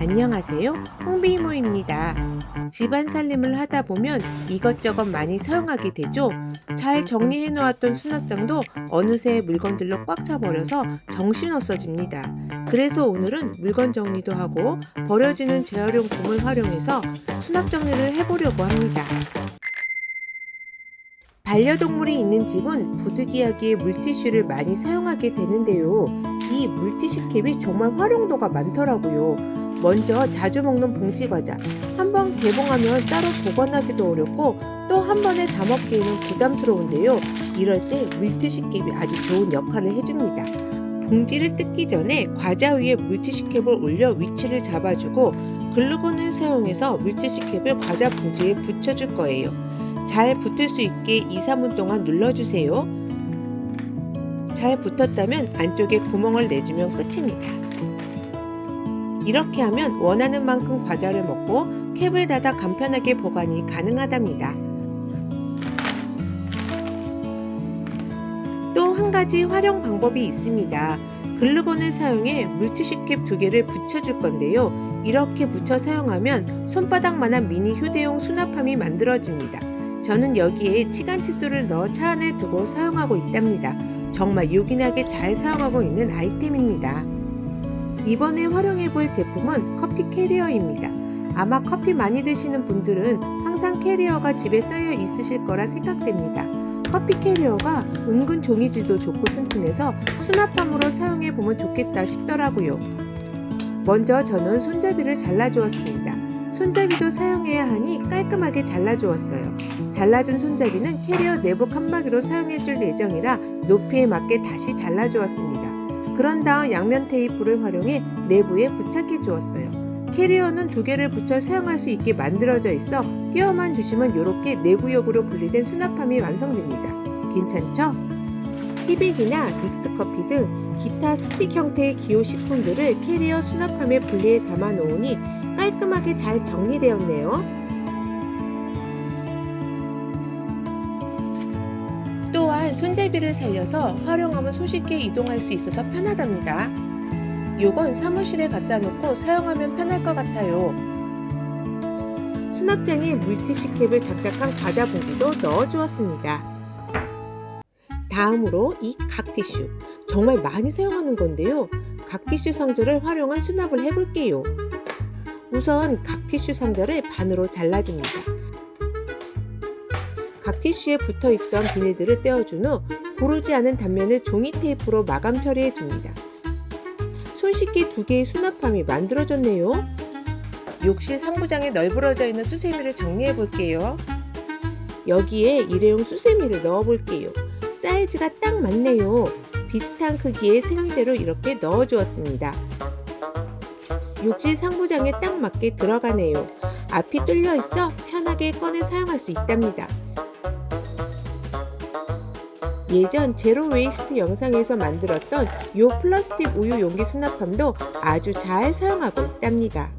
안녕하세요. 홍비모입니다. 집안 살림을 하다 보면 이것저것 많이 사용하게 되죠. 잘 정리해 놓았던 수납장도 어느새 물건들로 꽉 차버려서 정신 없어집니다. 그래서 오늘은 물건 정리도 하고 버려지는 재활용품을 활용해서 수납 정리를 해보려고 합니다. 반려동물이 있는 집은 부득이하게 물티슈를 많이 사용하게 되는데요. 이 물티슈 캡이 정말 활용도가 많더라고요. 먼저 자주 먹는 봉지 과자. 한번 개봉하면 따로 보관하기도 어렵고 또 한 번에 다 먹기에는 부담스러운데요. 이럴 때 물티슈 캡이 아주 좋은 역할을 해줍니다. 봉지를 뜯기 전에 과자 위에 물티슈 캡을 올려 위치를 잡아주고 글루건을 사용해서 물티슈 캡을 과자 봉지에 붙여줄 거예요. 잘 붙을 수 있게 2, 3분 동안 눌러주세요. 잘 붙었다면 안쪽에 구멍을 내주면 끝입니다. 이렇게 하면 원하는 만큼 과자를 먹고 캡을 닫아 간편하게 보관이 가능하답니다. 또 한 가지 활용 방법이 있습니다. 글루건을 사용해 물티슈 캡 두 개를 붙여줄 건데요. 이렇게 붙여 사용하면 손바닥만한 미니 휴대용 수납함이 만들어집니다. 저는 여기에 치간 칫솔을 넣어 차 안에 두고 사용하고 있답니다. 정말 요긴하게 잘 사용하고 있는 아이템입니다. 이번에 활용해 볼 제품은 커피 캐리어입니다. 아마 커피 많이 드시는 분들은 항상 캐리어가 집에 쌓여 있으실 거라 생각됩니다. 커피 캐리어가 은근 종이질도 좋고 튼튼해서 수납함으로 사용해 보면 좋겠다 싶더라고요. 먼저 저는 손잡이를 잘라주었습니다. 손잡이도 사용해야 하니 깔끔하게 잘라주었어요. 잘라준 손잡이는 캐리어 내부 칸막이로 사용해줄 예정이라 높이에 맞게 다시 잘라주었습니다. 그런 다음 양면 테이프를 활용해 내부에 부착해 주었어요. 캐리어는 두 개를 붙여 사용할 수 있게 만들어져 있어 끼워만 주시면 이렇게 내구역으로 분리된 수납함이 완성됩니다. 괜찮죠? 티백이나 믹스커피 등 기타 스틱 형태의 기호 식품들을 캐리어 수납함에 분리해 담아 놓으니 깔끔하게 잘 정리되었네요. 또한 손잡이를 살려서 활용하면 손쉽게 이동할 수 있어서 편하답니다. 요건 사무실에 갖다 놓고 사용하면 편할 것 같아요. 수납장에 물티슈 캡을 장착한 과자 봉지도 넣어 주었습니다. 다음으로 이 각 티슈. 정말 많이 사용하는 건데요. 각 티슈 상자를 활용한 수납을 해볼게요. 우선 각 티슈 상자를 반으로 잘라줍니다. 각티슈에 붙어 있던 비닐들을 떼어준 후 고르지 않은 단면을 종이 테이프로 마감 처리해 줍니다. 손쉽게 두 개의 수납함이 만들어졌네요. 욕실 상부장에 널브러져 있는 수세미를 정리해 볼게요. 여기에 일회용 수세미를 넣어 볼게요. 사이즈가 딱 맞네요. 비슷한 크기의 생리대로 이렇게 넣어 주었습니다. 욕실 상부장에 딱 맞게 들어가네요. 앞이 뚫려 있어 편하게 꺼내 사용할 수 있답니다. 예전 제로 웨이스트 영상에서 만들었던 요 플라스틱 우유 용기 수납함도 아주 잘 사용하고 있답니다.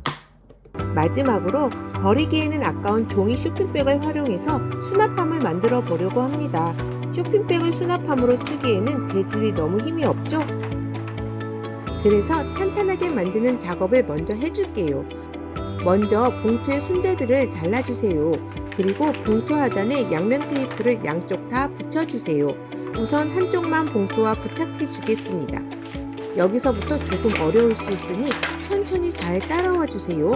마지막으로 버리기에는 아까운 종이 쇼핑백을 활용해서 수납함을 만들어 보려고 합니다. 쇼핑백을 수납함으로 쓰기에는 재질이 너무 힘이 없죠? 그래서 탄탄하게 만드는 작업을 먼저 해줄게요. 먼저 봉투의 손잡이를 잘라주세요. 그리고 봉투 하단에 양면 테이프를 양쪽 다 붙여주세요. 우선 한쪽만 봉투와 부착해 주겠습니다. 여기서부터 조금 어려울 수 있으니 천천히 잘 따라와 주세요.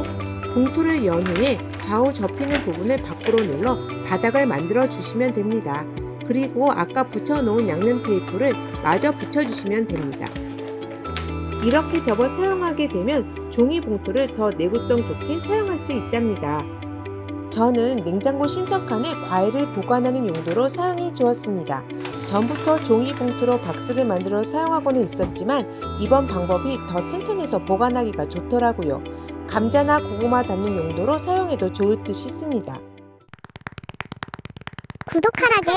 봉투를 연 후에 좌우 접히는 부분을 밖으로 눌러 바닥을 만들어 주시면 됩니다. 그리고 아까 붙여놓은 양면 테이프를 마저 붙여주시면 됩니다. 이렇게 접어 사용하게 되면 종이 봉투를 더 내구성 좋게 사용할 수 있답니다. 저는 냉장고 신석칸에 과일을 보관하는 용도로 사용해 주었습니다. 전부터 종이 봉투로 박스를 만들어 사용하고는 있었지만 이번 방법이 더 튼튼해서 보관하기가 좋더라고요. 감자나 고구마 담는 용도로 사용해도 좋을 듯 싶습니다. 구독하라게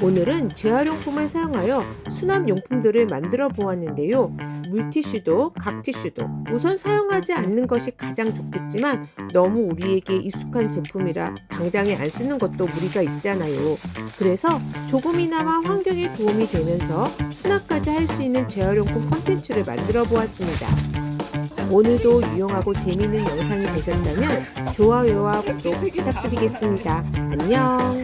오늘은 재활용품을 사용하여 수납 용품들을 만들어 보았는데요. 물티슈도 각티슈도 우선 사용하지 않는 것이 가장 좋겠지만 너무 우리에게 익숙한 제품이라 당장에 안 쓰는 것도 무리가 있잖아요. 그래서 조금이나마 환경에 도움이 되면서 수납까지 할 수 있는 재활용품 콘텐츠를 만들어 보았습니다. 오늘도 유용하고 재미있는 영상이 되셨다면 좋아요와 구독 부탁드리겠습니다. 안녕.